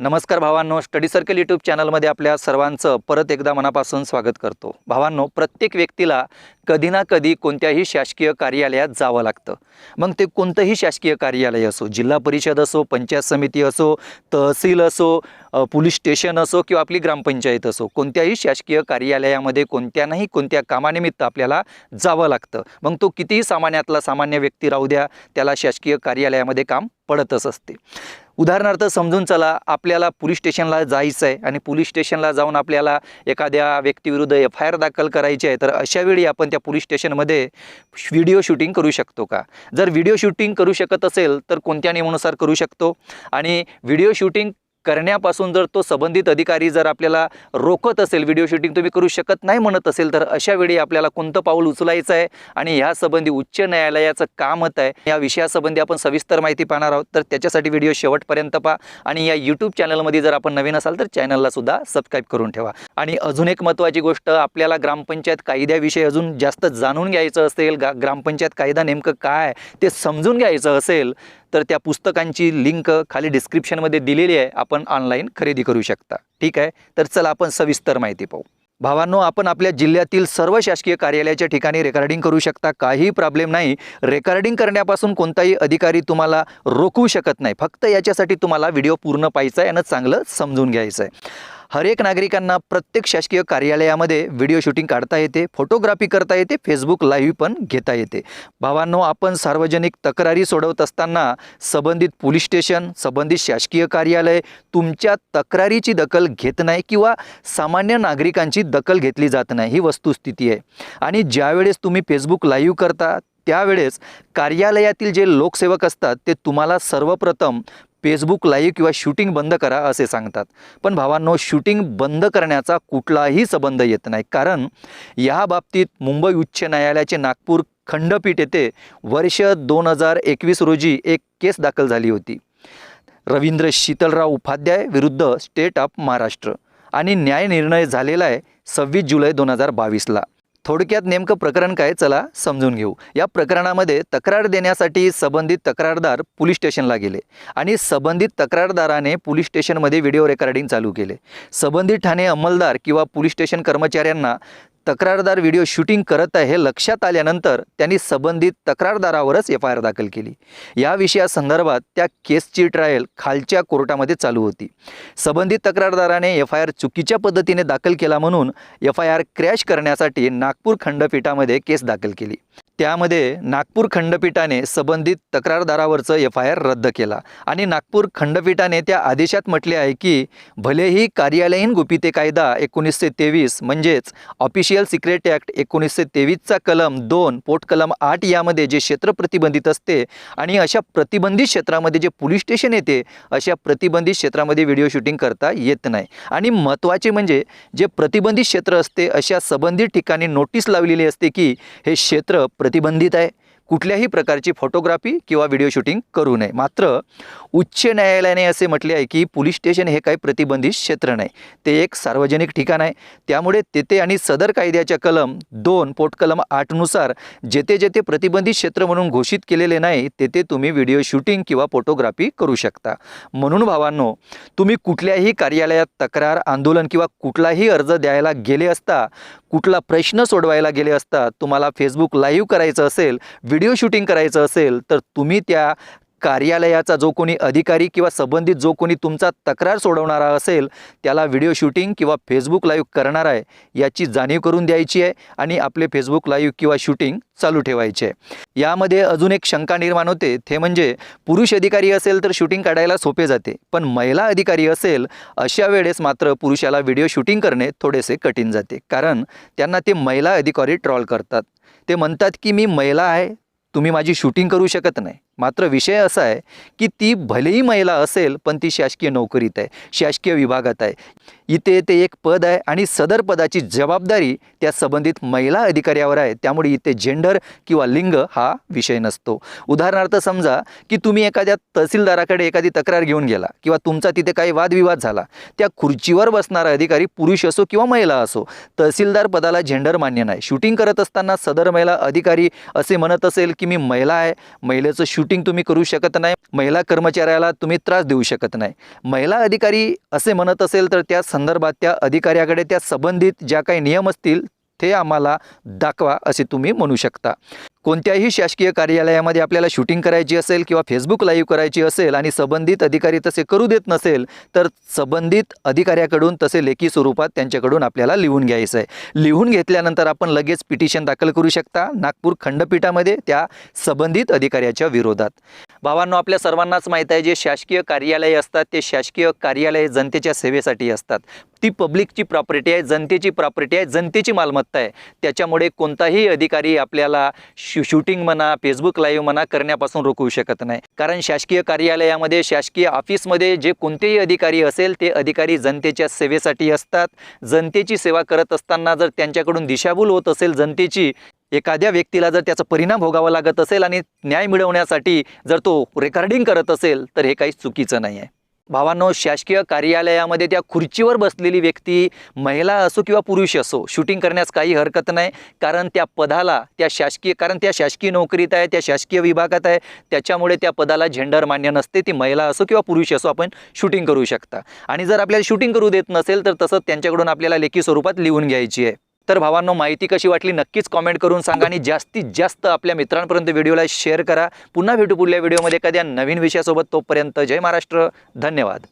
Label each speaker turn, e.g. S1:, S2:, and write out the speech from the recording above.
S1: नमस्कार भावांनो study circle YouTube चॅनलमध्ये आपल्या सर्वांचं परत एकदा मनापासून स्वागत करतो. भावांनो प्रत्येक व्यक्तीला कधी ना कधी कोणत्याही शासकीय कार्यालयात जावं लागतं. मग ते कोणतंही शासकीय कार्यालय असो जिल्हा परिषद असो पंचायत समिती असो तहसील असो पोलीस स्टेशन असो किंवा आपली ग्रामपंचायत असो कोणत्याही शासकीय कार्यालयामध्ये कोणत्या नाही कोणत्या कामानिमित्त आपल्याला जावं लागतं. मग तो कितीही सामान्यातला सामान्य व्यक्ती राहू द्या त्याला शासकीय कार्यालयामध्ये काम पडतच असते. उदाहरणार्थ समजून चला आपल्याला पोलीस स्टेशनला जायचं आहे आणि पोलीस स्टेशनला जाऊन आपल्याला एखाद्या व्यक्तीविरुद्ध एफ आय आर दाखल करायची आहे तर अशावेळी आपण त्या पोलीस स्टेशनमध्ये व्हिडिओ शूटिंग करू शकतो का? जर व्हिडिओ शूटिंग करू शकत असेल तर कोणत्या नियमानुसार करू शकतो? आणि व्हिडिओ शूटिंग करण्यापासून जर तो संबंधित अधिकारी जर आपल्याला रोखत असेल व्हिडिओ शूटिंग तुम्ही करू शकत नाही म्हणत असेल तर अशा वेळी आपल्याला कोणतं पाऊल उचलायचं आहे? आणि ह्यासंबंधी उच्च न्यायालयाचं का मत आहे. या विषयासंबंधी आपण सविस्तर माहिती पाहणार आहोत. तर त्याच्यासाठी व्हिडिओ शेवटपर्यंत पहा. आणि या यूट्यूब चॅनलमध्ये जर आपण नवीन असाल तर चॅनलला सुद्धा सबस्क्राईब करून ठेवा. आणि अजून एक महत्त्वाची गोष्ट आपल्याला ग्रामपंचायत कायद्याविषयी अजून जास्त जाणून घ्यायचं असेल गा ग्रामपंचायत कायदा नेमकं काय ते समजून घ्यायचं असेल तर त्या पुस्तकांची लिंक खाली डिस्क्रिप्शनमध्ये दिलेली आहे. आपण ऑनलाईन खरेदी करू शकता. ठीक आहे? तर चला आपण सविस्तर माहिती पाहू. भावांनो आपण आपल्या जिल्ह्यातील सर्व शासकीय कार्यालयाच्या ठिकाणी रेकॉर्डिंग करू शकता. काही प्रॉब्लेम नाही. रेकॉर्डिंग करण्यापासून कोणताही अधिकारी तुम्हाला रोखू शकत नाही. फक्त याच्यासाठी तुम्हाला व्हिडिओ पूर्ण पाहायचा आहे आणि चांगलं समजून घ्यायचं आहे. हर एक नागरिकांना प्रत्येक शासकीय कार्यालयामध्ये व्हिडिओ शूटिंग काढता येते फोटोग्राफी करता येते फेसबुक लाईव्ह पण घेता येते. भावांनो आपण सार्वजनिक तक्रारी सोडवत असताना संबंधित पोलीस स्टेशन संबंधित शासकीय कार्यालय तुमच्या तक्रारीची दखल घेत नाही किंवा सामान्य नागरिकांची दखल घेतली जात नाही. ही वस्तुस्थिती आहे. आणि ज्यावेळेस तुम्ही फेसबुक लाईव्ह करता त्यावेळेस कार्यालयातील जे लोकसेवक असतात ते तुम्हाला सर्वप्रथम फेसबुक लाईव्ह किंवा शूटिंग बंद करा असे सांगतात. पण भावांनो शूटिंग बंद करण्याचा कुठलाही संबंध येत नाही. कारण या बाबतीत मुंबई उच्च न्यायालयाचे नागपूर खंडपीठ येथे वर्ष दोन हजार एकवीस रोजी एक केस दाखल झाली होती. रवींद्र शीतलराव उपाध्याय विरुद्ध स्टेट ऑफ महाराष्ट्र आणि न्याय निर्णय झालेला आहे सव्वीस जुलै दोन हजार बावीसला. थोडक्यात नेमकं प्रकरण काय चला समजून घेऊ. या प्रकरणामध्ये तक्रार देण्यासाठी संबंधित तक्रारदार पोलीस स्टेशनला गेले आणि संबंधित तक्रारदाराने पोलीस स्टेशनमध्ये व्हिडिओ रेकॉर्डिंग चालू केले. संबंधित ठाणे अंमलदार किंवा पोलीस स्टेशन कर्मचाऱ्यांना तक्रारदार व्हिडिओ शूटिंग करत आहे हे लक्षात आल्यानंतर त्यांनी संबंधित तक्रारदारावरच एफ आय आर दाखल केली. या विषयासंदर्भात त्या केसची ट्रायल खालच्या कोर्टामध्ये चालू होती. संबंधित तक्रारदाराने एफ आय आर चुकीच्या पद्धतीने दाखल केला म्हणून एफ आय आर क्रॅश करण्यासाठी नागपूर खंडपीठामध्ये केस दाखल केली. त्यामध्ये नागपूर खंडपीठाने संबंधित तक्रारदारावरचं एफ आय आर रद्द केला. आणि नागपूर खंडपीठाने त्या आदेशात म्हटले आहे की भलेही कार्यालयीन गुपिते कायदा एकोणीसशे तेवीस म्हणजेच ऑफिशियल सिक्रेट ॲक्ट एकोणीसशे तेवीसचा कलम दोन पोट कलम आठ यामध्ये जे क्षेत्र प्रतिबंधित असते आणि अशा प्रतिबंधित क्षेत्रामध्ये जे पोलीस स्टेशन येते अशा प्रतिबंधित क्षेत्रामध्ये व्हिडिओ शूटिंग करता येत नाही. आणि महत्त्वाचे म्हणजे जे प्रतिबंधित क्षेत्र असते अशा संबंधित ठिकाणी नोटीस लावलेली असते की हे क्षेत्र प्र प्रतिबंधित आहे. कुठल्याही प्रकारची फोटोग्राफी किंवा व्हिडिओ शूटिंग करू नये. मात्र उच्च न्यायालयाने असे म्हटले आहे की पोलीस स्टेशन हे काही प्रतिबंधित क्षेत्र नाही. ते एक सार्वजनिक ठिकाण आहे. त्यामुळे तेथे आणि सदर कायद्याच्या कलम दोन पोटकलम आठनुसार जेथे जेथे प्रतिबंधित क्षेत्र म्हणून घोषित केलेले नाही तेथे तुम्ही व्हिडिओ शूटिंग किंवा फोटोग्राफी करू शकता. म्हणून भावांनो तुम्ही कुठल्याही कार्यालयात तक्रार आंदोलन किंवा कुठलाही अर्ज द्यायला गेले असता कुठला प्रश्न सोडवायला गेले असता तुम्हाला फेसबुक लाईव्ह करायचं असेल व्हिडिओ शूटिंग करायचं असेल तर तुम्ही त्या कार्यालयाचा जो कोणी अधिकारी किंवा संबंधित जो कोणी तुमचा तक्रार सोडवणारा असेल त्याला व्हिडिओ शूटिंग किंवा फेसबुक लाईव्ह करणार आहे याची जाणीव करून द्यायची आहे आणि आपले फेसबुक लाईव्ह किंवा शूटिंग चालू ठेवायचे आहे. यामध्ये अजून एक शंका निर्माण होते ते म्हणजे पुरुष अधिकारी असेल तर शूटिंग काढायला सोपे जाते पण महिला अधिकारी असेल अशा वेळेस मात्र पुरुषाला व्हिडिओ शूटिंग करणे थोडेसे कठीण जाते कारण त्यांना ते महिला अधिकारी ट्रॉल करतात. ते म्हणतात की मी महिला आहे तुम्ही माझी शूटिंग करू शकत नाही. मात्र विषय असा आहे की ती भलेही महिला असेल पण ती शासकीय नोकरीत आहे शासकीय विभागात आहे. इथे ते एक पद आहे आणि सदर पदाची जबाबदारी त्या संबंधित महिला अधिकाऱ्यावर आहे. त्यामुळे इथे जेंडर किंवा लिंग हा विषय नसतो. उदाहरणार्थ समजा की तुम्ही एखाद्या तहसीलदाराकडे एखादी तक्रार घेऊन गेला किंवा तुमचा तिथे काही वादविवाद झाला. त्या खुर्चीवर बसणारा अधिकारी पुरुष असो किंवा महिला असो तहसीलदार पदाला जेंडर मान्य नाही. शूटिंग करत असताना सदर महिला अधिकारी असे म्हणत असेल की मी महिला आहे महिलेचं शूटिंग तुम्ही करू शकत नाही महिला कर्मचाऱ्याला तुम्ही त्रास देऊ शकत नाही. महिला अधिकारी असे म्हणत असेल तर त्या संदर्भात त्या अधिकाऱ्याकडे त्या संबंधित ज्या काही नियम असतील ते आम्हाला दाखवा असे तुम्ही म्हणू शकता. कोणत्याही शासकीय कार्यालयामध्ये आपल्याला शूटिंग करायची असेल किंवा फेसबुक लाईव्ह करायची असेल आणि संबंधित अधिकारी तसे करू देत नसेल तर संबंधित अधिकाऱ्याकडून तसे लेखी स्वरूपात त्यांच्याकडून आपल्याला लिहून घ्यायचं आहे लिहून घेतल्यानंतर आपण लगेच पिटिशन दाखल करू शकता. नागपूर खंडपीठामध्ये त्या संबंधित अधिकाऱ्याच्या विरोधात. भावांनो आपल्या सर्वांनाच माहीत आहे जे शासकीय कार्यालय असतात ते शासकीय कार्यालय जनतेच्या सेवेसाठी असतात. ती पब्लिकची प्रॉपर्टी आहे जनतेची प्रॉपर्टी आहे जनतेची मालमत्ता आहे. त्याच्यामुळे कोणताही अधिकारी आपल्याला शू शूटिंग म्हणा फेसबुक लाईव्ह म्हणा करण्यापासून रोखवू शकत नाही. कारण शासकीय कार्यालयामध्ये शासकीय ऑफिसमध्ये जे कोणतेही अधिकारी असेल ते अधिकारी जनतेच्या सेवेसाठी असतात. जनतेची सेवा करत असताना जर त्यांच्याकडून दिशाभूल होत असेल जनतेची एखाद्या व्यक्तीला जर त्याचा परिणाम भोगावा लागत असेल आणि न्याय मिळवण्यासाठी जर तो रेकॉर्डिंग करत असेल तर हे काही चुकीचं नाही आहे भावांनो शासकीय कार्यालयामध्ये त्या खुर्चीवर बसलेली व्यक्ती महिला असो किंवा पुरुष असो शूटिंग करण्यास काही हरकत नाही. कारण त्या पदाला त्या शासकीय कारण त्या शासकीय नोकरीत आहे त्या शासकीय विभागात आहे त्याच्यामुळे त्या पदाला झेंडर मान्य नसते. ती महिला असो किंवा पुरुष असो आपण शूटिंग करू शकता. आणि जर आपल्याला शूटिंग करू देत नसेल तर तसं त्यांच्याकडून आपल्याला लेखी स्वरूपात लिहून घ्यायची आहे. तर भावांनो माहिती कशी वाटली नक्कीच कॉमेंट करून सांगा आणि जास्तीत जास्त आपल्या मित्रांपर्यंत व्हिडिओला शेअर करा. पुन्हा भेटू पुढल्या व्हिडिओमध्ये एखाद्या नवीन विषयासोबत तोपर्यंत जय महाराष्ट्र. धन्यवाद.